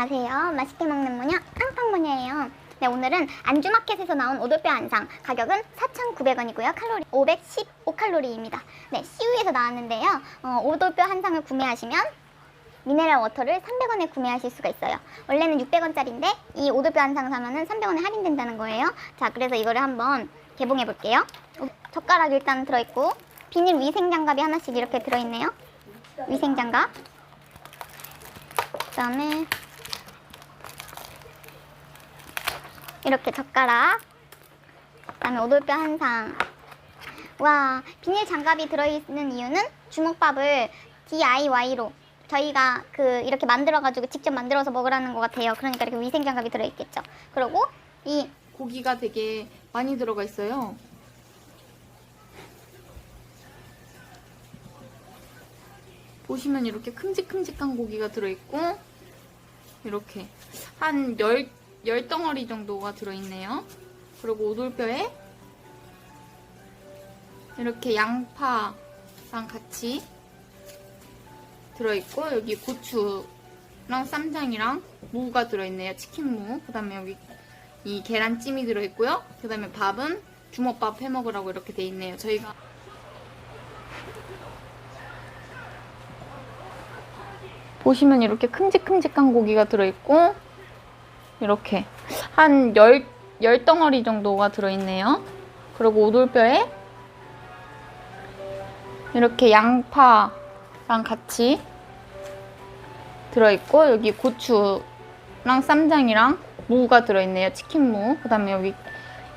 안녕하세요. 맛있게 먹는 모녀 팡팡모녀예요. 네 오늘은 안주마켓에서 나온 오돌뼈 한상 가격은 4,900원이고요. 칼로리 515칼로리입니다. 네 CU에서 나왔는데요. 어, 오돌뼈 한 상을 구매하시면 미네랄 워터를 300원에 구매하실 수가 있어요. 원래는 600원짜리인데 이 오돌뼈 한 상 사면은 300원에 할인된다는 거예요. 자 그래서 이거를 한번 개봉해 볼게요. 어, 젓가락 일단 들어있고 비닐 위생 장갑이 하나씩 이렇게 들어있네요. 위생 장갑. 그 다음에 이렇게 젓가락. 그다음에 오돌뼈 한 상. 와 비닐 장갑이 들어있는 이유는 주먹밥을 DIY로 저희가 그 이렇게 만들어가지고 직접 만들어서 먹으라는 것 같아요. 그러니까 이렇게 위생 장갑이 들어있겠죠. 그리고 이 고기가 되게 많이 들어가 있어요. 보시면 이렇게 큼직큼직한 고기가 들어있고 이렇게 한 열, 열 덩어리 정도가 들어있네요. 그리고 오돌뼈에 이렇게 양파랑 같이 들어있고 여기 고추랑 쌈장이랑 무가 들어있네요. 치킨무. 그 다음에 여기 이 계란찜이 들어있고요. 그 다음에 밥은 주먹밥 해먹으라고 이렇게 돼 있네요. 저희가 보시면 이렇게 큼직큼직한 고기가 들어있고 이렇게 한 열, 열 덩어리 정도가 들어있네요. 그리고 오돌뼈에 이렇게 양파랑 같이 들어있고 여기 고추랑 쌈장이랑 무가 들어있네요. 치킨무. 그 다음에 여기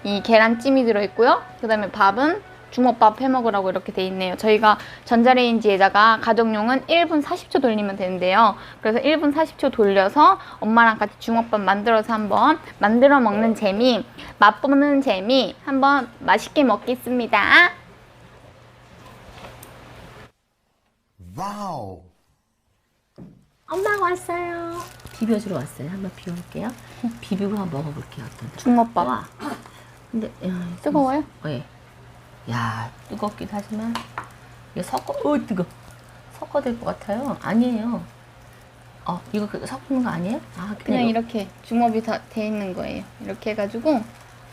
이 계란찜이 들어있고요. 그 다음에 밥은 주먹밥 해먹으라고 이렇게 돼 있네요. 저희가 전자레인지에다가 가정용은 1분 40초 돌리면 되는데요. 그래서 1분 40초 돌려서 엄마랑 같이 주먹밥 만들어서 한번 만들어 먹는 재미, 맛보는 재미 한번 맛있게 먹겠습니다. 와우. 엄마 왔어요. 비벼주러 왔어요. 한번 비워볼게요. 비비고 한번 먹어볼게요. 어떤지. 주먹밥. 와. 근데 야, 뜨거워요? 예. 야 뜨겁긴 하지만 이게 섞어. 어 뜨거. 섞어 될 것 같아요. 아니에요. 어 이거 그 섞는 거 아니에요? 아 그냥 이거- 이렇게 주먹이 다 돼 있는 거예요. 이렇게 해가지고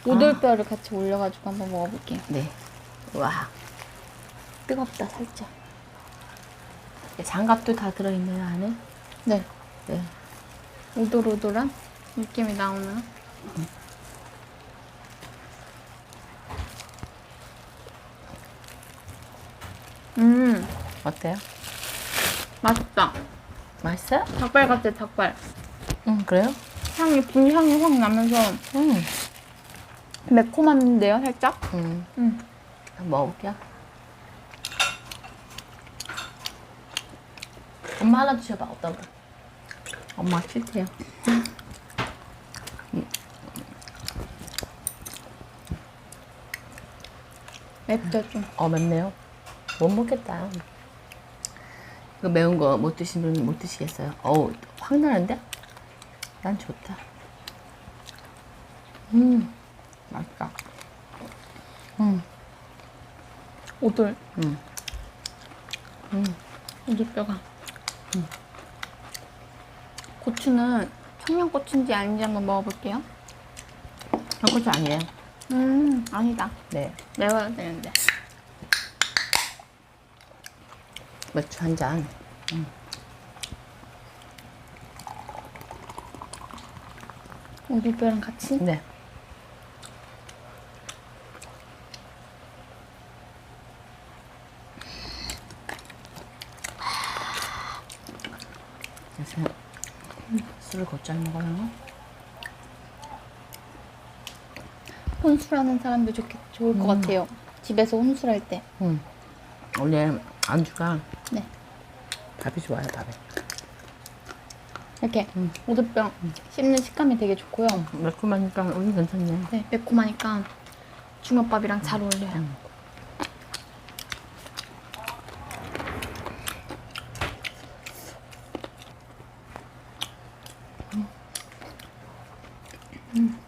오돌뼈를 같이 올려가지고 한번 먹어볼게요. 네. 와 뜨겁다 살짝. 장갑도 다 들어있네요 안에. 네. 네. 오돌오돌한 느낌이 나오나? 음, 어때요? 맛있다. 맛있어요? 닭발 같아, 닭발. 응 그래요? 향이, 분향이 확 나면서 응. 매콤한데요, 살짝? 음. 음. 한번 먹어볼게요. 엄마 하나 드셔봐, 어떤 거? 엄마 싫대요. 맵죠, 좀. 어, 맵네요. 못 먹겠다. 이거 매운 거 못 드시는 분못 드시겠어요? 어우, 확 나는데? 난 좋다. 음, 맛있다. 음, 오돌. 음. 오돌뼈가. 고추는 청양고추인지 아닌지 한번 먹어볼게요. 그것도 아니에요. 음, 아니다. 네. 매워야 되는데. 맥주 한 잔. 오돌뼈랑 같이? 네. 요새 술을 곧잘 먹어요. 혼술하는 사람도 좋겠, 좋을 것 같아요. 집에서 혼술할 때. 응. 원래 안주가 네. 밥이 좋아요, 밥에. 이렇게 음. 오두병 음. 씹는 식감이 되게 좋고요. 매콤하니까 오늘 괜찮네. 네, 매콤하니까 중국밥이랑 잘 음. 어울려요. 음. 음.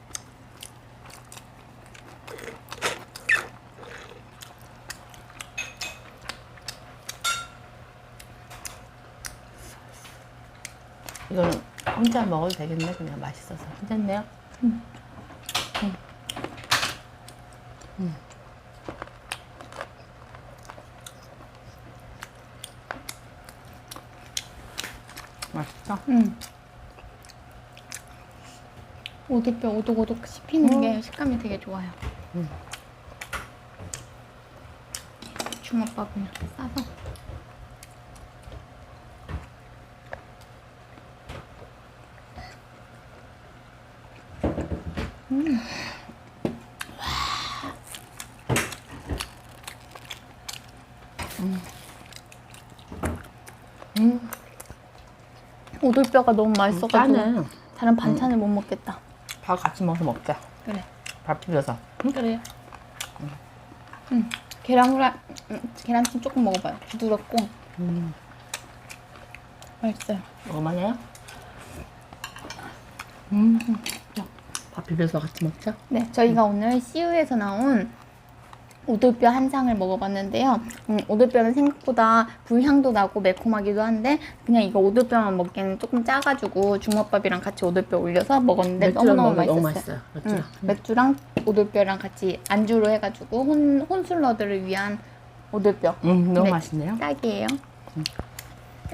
이거는 혼자 먹어도 되겠네. 그냥 맛있어서. 괜찮네요. 음. 맛있어. 음. 오돌뼈 오독오독 씹히는 게 식감이 되게 좋아요. 음. 주먹밥을 싸서. 음, 오돌뼈가 너무 맛있어가지고 짜네. 다른 반찬을 못 먹겠다. 밥 같이 먹어서 먹자. 그래. 밥 비벼서. 응? 그래요. 음. 계란 후라 음, 계란찜 조금 먹어봐요. 부드럽고 음, 맛있어요. 먹을만해요? 음, 밥 비벼서 같이 먹자. 네, 저희가 오늘 CU에서 나온 오돌뼈 한 상을 먹어봤는데요. 음, 오돌뼈는 생각보다 불향도 나고 매콤하기도 한데 그냥 이거 오돌뼈만 먹기에는 조금 짜가지고 주먹밥이랑 같이 오돌뼈 올려서 먹었는데 맥주랑 너무너무 먹으면. 너무 맛있어요. 음, 맥주랑. 맥주랑 오돌뼈랑 같이 안주로 해가지고 혼, 혼술러들을 위한 오돌뼈 음, 너무 네. 맛있네요. 딱이에요.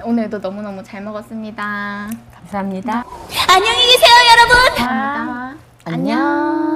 오늘도 너무너무 잘 먹었습니다. 감사합니다. 안녕히 계세요, 여러분. 감사합니다. 안녕.